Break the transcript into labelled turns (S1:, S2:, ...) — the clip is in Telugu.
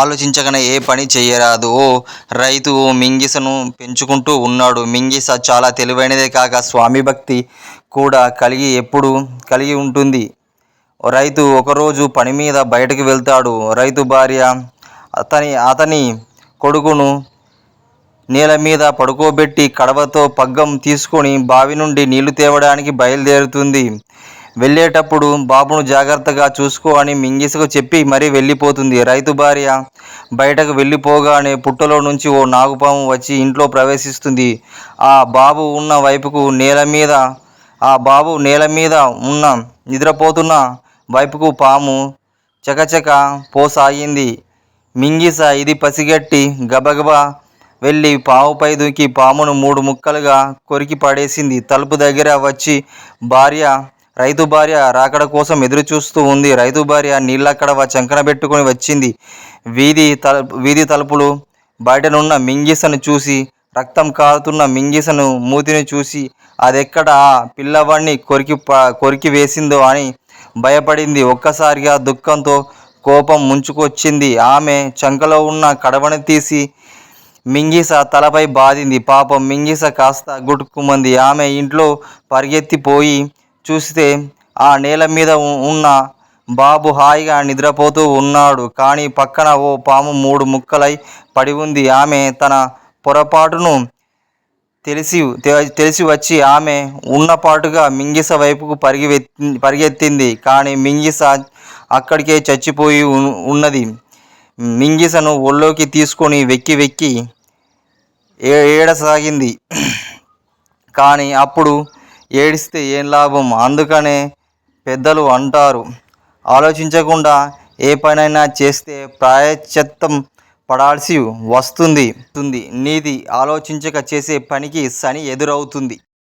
S1: ఆలోచించగానే ఏ పని చేయరాదు. ఓ రైతు ఓ మింగిసను పెంచుకుంటూ ఉన్నాడు. మింగిస చాలా తెలివైనదే కాక స్వామి భక్తి కూడా కలిగి ఎప్పుడు కలిగి ఉంటుంది. రైతు ఒకరోజు పని మీద బయటకు వెళ్తాడు. రైతు భార్య అతని అతని కొడుకును నేల మీద పడుకోబెట్టి కడవతో పగ్గం తీసుకొని బావి నుండి నీళ్ళు తేవడానికి బయలుదేరుతుంది. వెళ్ళేటప్పుడు బాబును జాగ్రత్తగా చూసుకో అని మింగిసకు చెప్పి మరీ వెళ్ళిపోతుంది. రైతు భార్య బయటకు వెళ్ళిపోగానే పుట్టలో నుంచి ఓ నాగుపాము వచ్చి ఇంట్లో ప్రవేశిస్తుంది. ఆ బాబు ఉన్న వైపుకు నేల మీద ఆ బాబు నేల మీద ఉన్న నిద్రపోతున్న వైపుకు పాము చకచక పోసాగింది. మింగిస ఇది పసిగట్టి గబగబా వెళ్ళి పాముపై దూకి పామును మూడు ముక్కలుగా కొరికి పడేసింది. తలుపు దగ్గర వచ్చి భార్య రైతు భార్య రాకడ కోసం ఎదురు చూస్తూ ఉంది. రైతు భార్య నీళ్ళక్కడ చంకన పెట్టుకొని వచ్చింది. వీధి తల వీధి తలుపులు బయటనున్న మింగిసను చూసి రక్తం కారుతున్న మింగిసను మూతిని చూసి అదెక్కడ ఆ పిల్లవాడిని కొరికి ప- కొరికి వేసిందో అని భయపడింది. ఒక్కసారిగా దుఃఖంతో కోపం ముంచుకొచ్చింది. ఆమె చంకలో ఉన్న కడవని తీసి మింగిస తలపై బాధింది పాపం మింగిస కాస్త గుట్టుకుమంది ఆమె ఇంట్లో పరిగెత్తిపోయి చూస్తే ఆ నేల మీద ఉన్న బాబు హాయిగా నిద్రపోతూ ఉన్నాడు. కానీ పక్కన ఓ పాము మూడు ముక్కలై పడి ఉంది. ఆమె తన పొరపాటును తెలిసి తెలిసి వచ్చి ఆమె ఉన్నపాటుగా మింగిస వైపుకు పరిగెత్తి పరిగెత్తింది. కానీ మింగిస అక్కడికే చచ్చిపోయి ఉన్నది. మింగిసను ఒళ్ళోకి తీసుకొని వెక్కి వెక్కి ఏ ఏడసాగింది. కానీ అప్పుడు ఏడిస్తే ఏం లాభం? అందుకనే పెద్దలు అంటారు. ఆలోచించకుండా ఏ పనైనా చేస్తే ప్రాయశ్చిత్తం పడాల్సి వస్తుంది. నీది ఆలోచించక చేసే పనికి శని ఎదురవుతుంది.